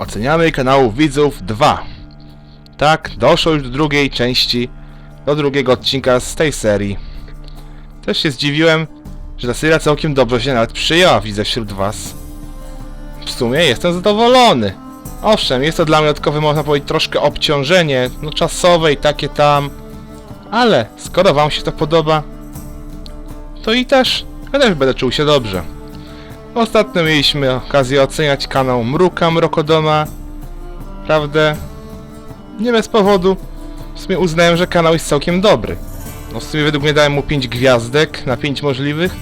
Oceniamy kanału widzów 2. Tak, doszło już do drugiej części, do drugiego odcinka z tej serii. Też się zdziwiłem, że ta seria całkiem dobrze się nawet przyjęła, widzę wśród was. W sumie jestem zadowolony. Owszem, jest to dla mnie dodatkowe, można powiedzieć, troszkę obciążenie, no czasowe i takie tam. Ale skoro wam się to podoba, to i też, ja też będę czuł się dobrze. Ostatnio mieliśmy okazję oceniać kanał Mruka Mrokodoma. Prawdę? Nie bez powodu. W sumie uznałem, że kanał jest całkiem dobry. No w sumie według mnie dałem mu 5 gwiazdek na 5 możliwych.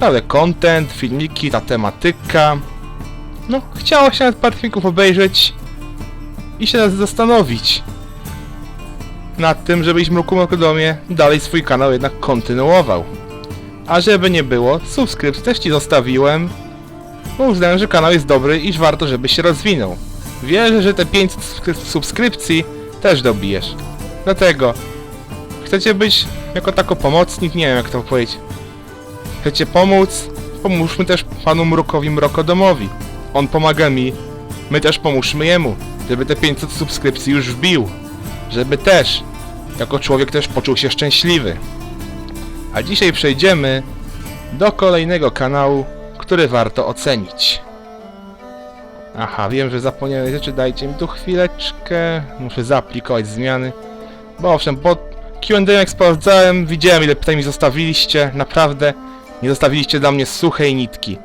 Ale content, filmiki, ta tematyka. No, chciało się nawet parę filmików obejrzeć i się zastanowić nad tym, żebyś Mruku Mrokodomie dalej swój kanał jednak kontynuował. A żeby nie było, subskrypcję też ci zostawiłem, bo uznałem, że kanał jest dobry i warto, żeby się rozwinął. Wierzę, że te 500 subskryp- subskrypcji też dobijesz. Dlatego, chcecie być jako tako pomocnik, nie wiem jak to powiedzieć. Chcecie pomóc? Pomóżmy też panu Mrukowi Mrokodomowi. On pomaga mi, my też pomóżmy jemu, żeby te 500 subskrypcji już wbił. Żeby też, jako człowiek też poczuł się szczęśliwy. A dzisiaj przejdziemy do kolejnego kanału, który warto ocenić. Aha, wiem, że zapomniałem rzeczy, dajcie mi tu chwileczkę. Muszę zaaplikować zmiany. Bo owszem, po Q&A jak sprawdzałem, widziałem ile pytań mi zostawiliście. Naprawdę, nie zostawiliście dla mnie suchej nitki.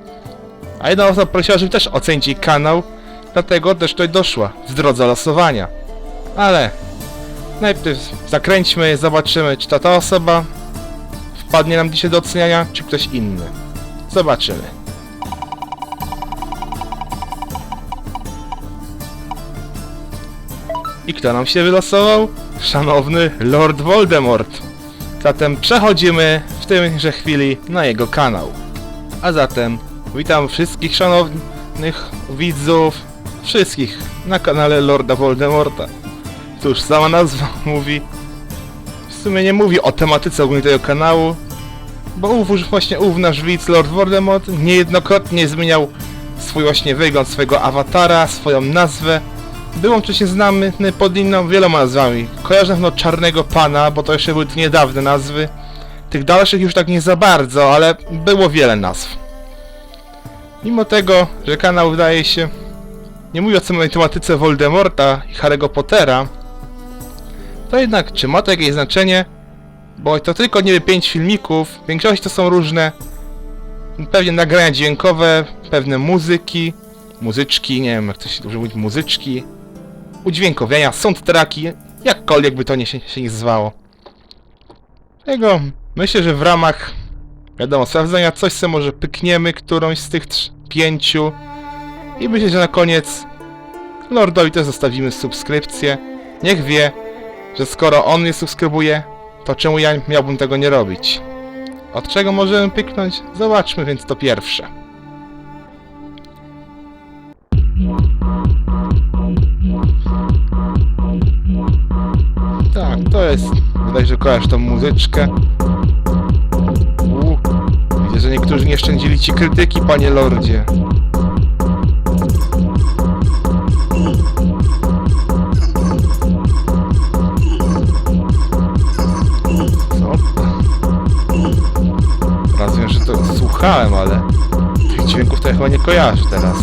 A jedna osoba prosiła, żeby też ocenić jej kanał, dlatego też tutaj doszła, w drodze losowania. Ale najpierw zakręćmy, zobaczymy, czy to ta osoba, wpadnie nam dzisiaj do oceniania, czy ktoś inny. Zobaczymy. I kto nam się wylosował? Szanowny Lord Voldemort. Zatem przechodzimy w tymże chwili na jego kanał. A zatem witam wszystkich szanownych widzów, wszystkich na kanale Lorda Voldemorta. Cóż, sama nazwa mówi, w sumie nie mówi o tematyce ogólnie tego kanału, bo ów, właśnie ów nasz widz Lord Voldemort niejednokrotnie zmieniał swój właśnie wygląd swojego awatara, swoją nazwę. Był on wcześniej znany pod inną wieloma nazwami. Kojarzę no Czarnego Pana, bo to jeszcze były niedawne nazwy. Tych dalszych już tak nie za bardzo, ale było wiele nazw. Mimo tego, że kanał wydaje się nie mówi o samej tematyce Voldemorta i Harry'ego Pottera, to jednak czy ma to jakieś znaczenie? Bo to tylko nie wiem 5 filmików, w większości to są różne pewnie nagrania dźwiękowe, pewne muzyki, muzyczki, nie wiem jak to się dużo mówić, muzyczki, udźwiękowienia, soundtracki, jakkolwiek by to nie się, nie zwało. Tego myślę, że w ramach wiadomo, sprawdzenia coś sobie może pykniemy, którąś z tych pięciu i myślę, że na koniec Lordowi też zostawimy subskrypcję. Niech wie, że skoro on mnie subskrybuje, to czemu ja miałbym tego nie robić? Od czego możemy pyknąć? Zobaczmy więc to pierwsze. Tak, to jest... Wydaje że kojarz tą muzyczkę. Widzę, że niektórzy nie szczędzili ci krytyki, panie lordzie. To słuchałem, ale tych dźwięków to ja chyba nie kojarzę teraz.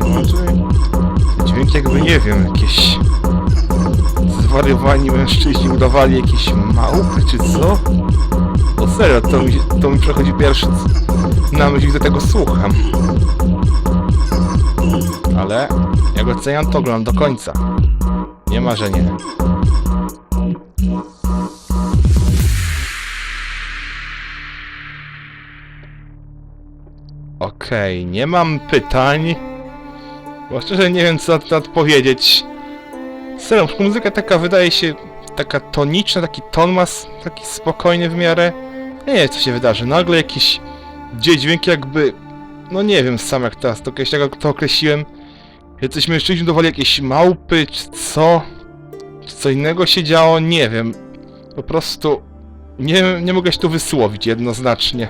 Może dźwięki jakby nie wiem, jakieś zwariowani mężczyźni udawali jakieś małpy czy co? O serio, to mi, to mi przechodzi pierwszy na myśl, gdy tego słucham. Ale jak oceniam, to oglądam do końca. Nie ma, że nie. Okej, nie mam pytań. Bo szczerze nie wiem co na to odpowiedzieć. Serio, muzyka taka wydaje się taka toniczna, taki ton ma taki spokojny w miarę. Nie wiem co się wydarzy, nagle jakiś gdzie dźwięk jakby, no nie wiem sam jak teraz to tego to określiłem, Jacyś mężczyźni dowali jakieś małpy, czy co? Czy co innego się działo? Nie wiem. Po prostu... Nie, nie mogę się tu wysłowić jednoznacznie.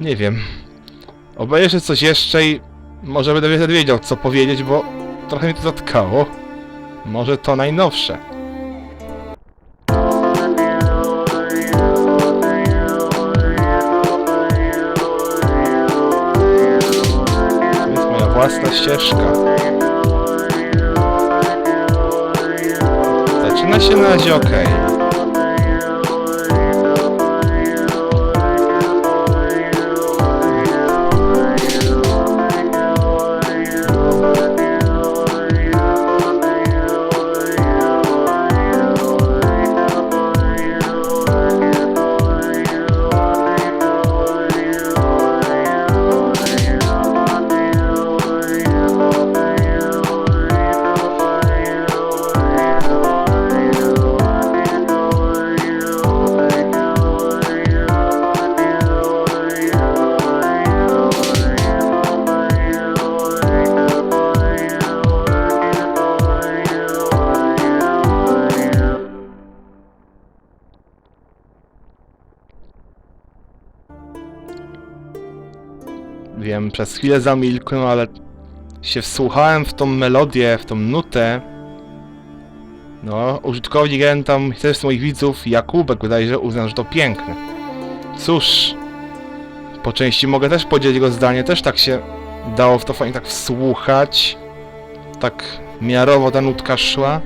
Nie wiem. Obejrzę coś jeszcze i może będę wiedział co powiedzieć, bo trochę mnie to zatkało. Może to najnowsze. Ścieżka. Zaczyna się na razie ok. Wiem, przez chwilę zamilkłem, ale się wsłuchałem w tą melodię, w tą nutę. No, użytkownik jeden tam, też z moich widzów, Jakubek wydaje, że uznał, że to piękne. Cóż, po części mogę też podzielić jego zdanie, też tak się dało w to fajnie tak wsłuchać. Tak miarowo ta nutka szła,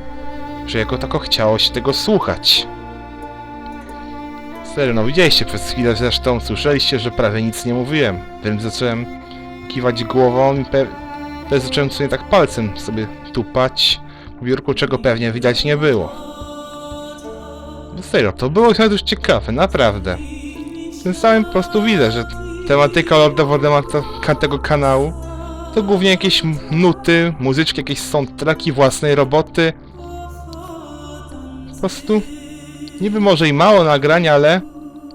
że jako tako chciało się tego słuchać. Serio, no widzieliście przez chwilę zresztą, słyszeliście, że prawie nic nie mówiłem. Więc zacząłem kiwać głową i pe... też zacząłem sobie tak palcem sobie tupać w biurku, czego pewnie widać nie było. No serio, to było już ciekawe, naprawdę. Tym samym po prostu widzę, że tematyka Lorda Voldemorta tego kanału to głównie jakieś nuty, muzyczki, jakieś soundtracki własnej roboty. Po prostu niby może i mało nagrania, ale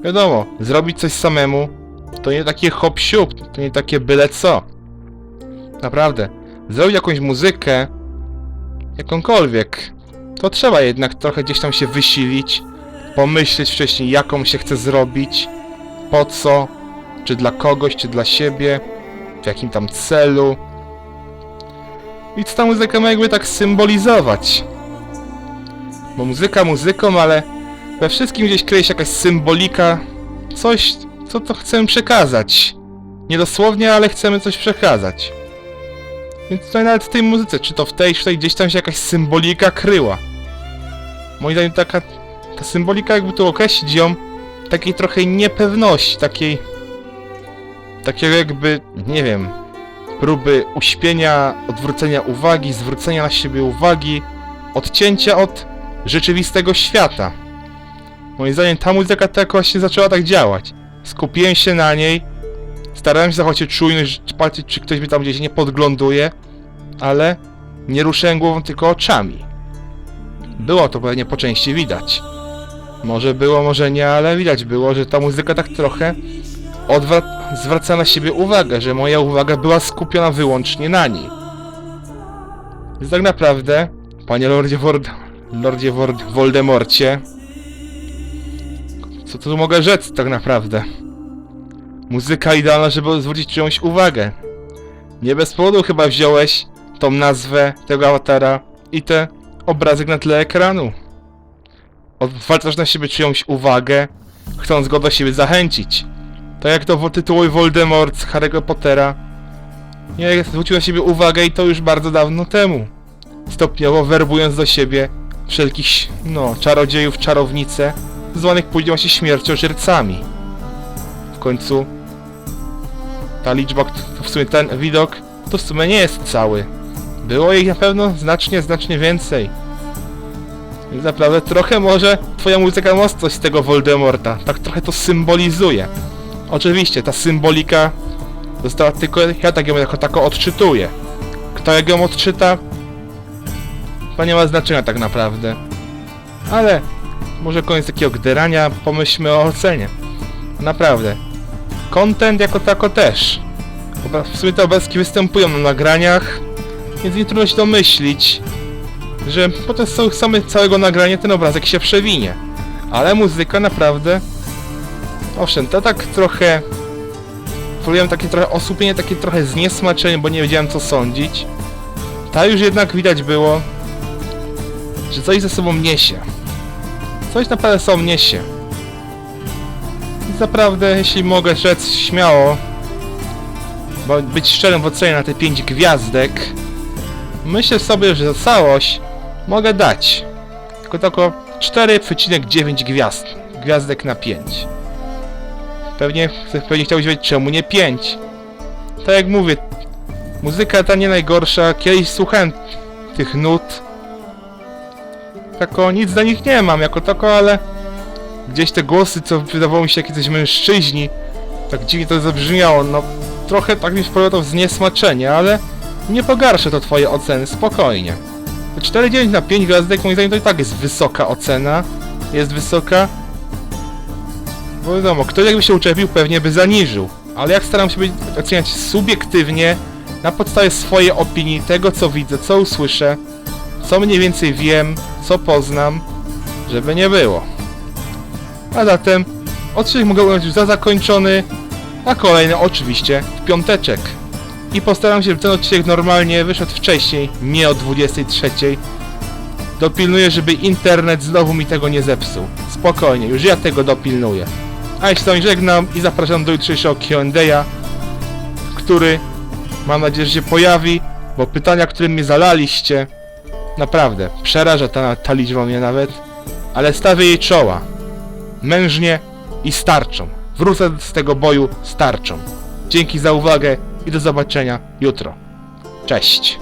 wiadomo, zrobić coś samemu to nie takie hop siup, to nie takie byle co. Naprawdę, zrobić jakąś muzykę, jakąkolwiek, to trzeba jednak trochę gdzieś tam się wysilić, pomyśleć wcześniej jaką się chce zrobić, po co, czy dla kogoś, czy dla siebie, w jakim tam celu. I co ta muzyka ma jakby tak symbolizować. Bo muzyka muzyką, ale we wszystkim gdzieś kryje się jakaś symbolika, coś, co to chcemy przekazać. Nie dosłownie, ale chcemy coś przekazać. Więc tutaj nawet w tej muzyce, czy to w tej, czy tej, gdzieś tam się jakaś symbolika kryła. Moim zdaniem taka, ta symbolika jakby tu określić ją, takiej trochę niepewności, takiej, takiego jakby, nie wiem, próby uśpienia, odwrócenia uwagi, zwrócenia na siebie uwagi, odcięcia od rzeczywistego świata. Moim zdaniem ta muzyka tak właśnie zaczęła tak działać. Skupiłem się na niej, starałem się zachować czujność, patrzeć, czy ktoś mi tam gdzieś nie podgląduje, ale nie ruszyłem głową, tylko oczami. Było to pewnie po części widać. Może było, może nie, ale widać było, że ta muzyka tak trochę zwraca na siebie uwagę, że moja uwaga była skupiona wyłącznie na niej. Więc tak naprawdę, panie Lordzie, Word- Lordzie Voldemorcie, co tu mogę rzec tak naprawdę? Muzyka idealna, żeby zwrócić czyjąś uwagę. Nie bez powodu chyba wziąłeś tą nazwę tego awatara i te obrazek na tle ekranu. Odwracasz na siebie czyjąś uwagę, chcąc go do siebie zachęcić. Tak jak to tytułuje Voldemort z Harry'ego Pottera. Nie zwrócił na siebie uwagę i to już bardzo dawno temu. Stopniowo werbując do siebie wszelkich, no, czarodziejów, czarownice, zwanych później właśnie śmierciożercami. W końcu ta liczba, to w sumie ten widok, to w sumie nie jest cały. Było ich na pewno znacznie, znacznie więcej. Więc naprawdę trochę może twoja muzyka ma coś z tego Voldemorta. Tak trochę to symbolizuje. Oczywiście, ta symbolika została tylko, ja tak ją jako tako odczytuję. Kto jak ją odczyta, to nie ma znaczenia tak naprawdę. Ale może koniec takiego gderania, pomyślmy o ocenie. Naprawdę. Content jako tako też. W sumie te obrazki występują na nagraniach, Więc nie trudno się domyślić, że z same całego nagrania ten obrazek się przewinie. Ale muzyka naprawdę... Owszem, to tak trochę... Woliłem takie trochę osłupienie, takie trochę zniesmaczenie, bo nie wiedziałem co sądzić. Ta już jednak widać było, że coś ze sobą niesie. Coś naprawdę sobą niesie. I naprawdę, jeśli mogę rzec śmiało, bo być szczerym w ocenie na te 5 gwiazdek, myślę sobie, że za całość mogę dać tylko tylko 4,9 gwiazd. Gwiazdek na 5. Pewnie, pewnie chciałbyś wiedzieć czemu nie 5. Tak jak mówię, muzyka ta nie najgorsza. Kiedyś słuchałem tych nut. Tako nic dla nich nie mam jako tako, ale gdzieś te głosy, co wydawało mi się jak jacyś mężczyźni, tak dziwnie to zabrzmiało, no trochę tak mi wpływa to w zniesmaczenie, ale nie pogarszę to twoje oceny, spokojnie. 4,9 na 5 gwiazdek moim zdaniem to i tak jest wysoka ocena. Jest wysoka. Bo wiadomo, ktoś jakby się uczepił, pewnie by zaniżył. Ale jak staram się oceniać subiektywnie, na podstawie swojej opinii, tego co widzę, co usłyszę, co mniej więcej wiem, co poznam, żeby nie było. A zatem, odcinek mogę uznać już za zakończony, a kolejny oczywiście w piąteczek. I postaram się, żeby ten odcinek normalnie wyszedł wcześniej, nie o 23. Dopilnuję, żeby internet znowu mi tego nie zepsuł. Spokojnie, już ja tego dopilnuję. A ja się żegnam i zapraszam do jutrzejszego Q&A, który mam nadzieję, że się pojawi, bo pytania, które mnie zalaliście, naprawdę, przeraża ta, ta liczba mnie nawet, ale stawię jej czoła. Mężnie i starczą. Wrócę z tego boju starczą. Dzięki za uwagę i do zobaczenia jutro. Cześć.